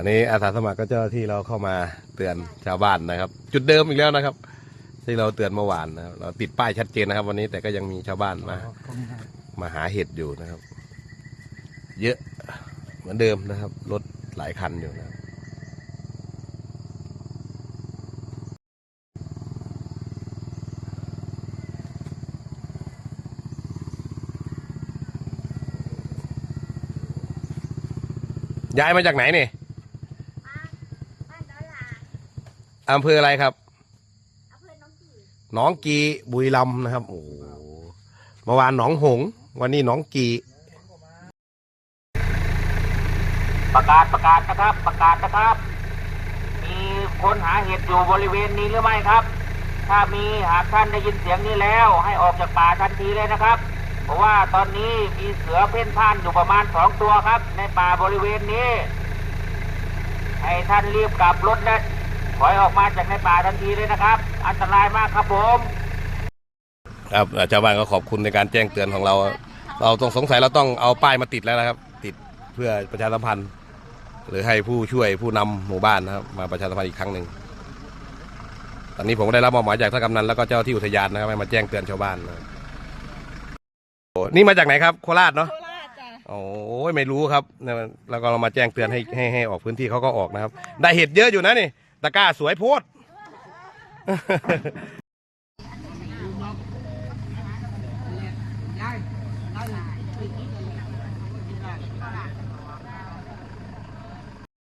อันนี้อาสาสมัครก็เจ้าหน้าที่เราเข้ามาเตือนชาวบ้านนะครับ จุดเดิมอีกแล้วนะครับ ที่เราเตือนเมื่อวานนะครับเราติดป้ายชัดเจนนะครับ วันนี้แต่ก็ยังมีชาวบ้านมา มาหาเห็ดอยู่นะครับ เยอะเหมือนเดิมนะครับรถหลายคันอยู่นะครับย้ายมาจากไหนนี่ บ้านดอลลาร์ อำเภออะไรครับอำเภอหน้องกี่หนองกีบุรีรัมย์นะครับ โอ้โหเมื่อวานหนองหงส์วันนี้หนองกีประกาศประกาศนะครับ ประกาศนะครับ มีคนหาเห็ดอยู่บริเวณนี้หรือไม่ครับ ถ้ามีหากท่านได้ยินเสียงนี้แล้ว ให้ออกจากป่าทันทีเลยนะครับ เพราะว่าตอนนี้มีเสือเพ่นพ่านอยู่ประมาณสองตัวครับ ในป่าบริเวณนี้ ให้ท่านรีบกลับรถและ ถอยออกมาจากในป่าทันทีเลยนะครับ อันตรายมากครับผมครับเอ่อชาวบ้านก็ขอบคุณในการแจ้งเตือนของเรา เราต้องสงสัยเราต้องเอาป้ายมาติดแล้วนะครับ ติดเพื่อประชาสัมพันธ์ หรือให้ผู้ช่วยผู้นำหมู่บ้านนะครับมาประชาสัมพันธ์อีกครั้งหนึ่งตอนนี้ผมก็ได้รับมอบหมายจากท่านกำนันแล้วก็เจ้าที่อุทยานนะครับให้มาแจ้งเตือนชาวบ้านนะครับโอ้นี่มาจากไหนครับ โคราชเนาะโคราชจ้ะโอ้ยไม่รู้ครับเนี่ยแล้วก็เรามาแจ้งเตือนให้ให้ให้ออกพื้นที่เขาก็ออกนะครับ ได้เห็ดเยอะอยู่นะนี่ ตะกร้าสวยโพด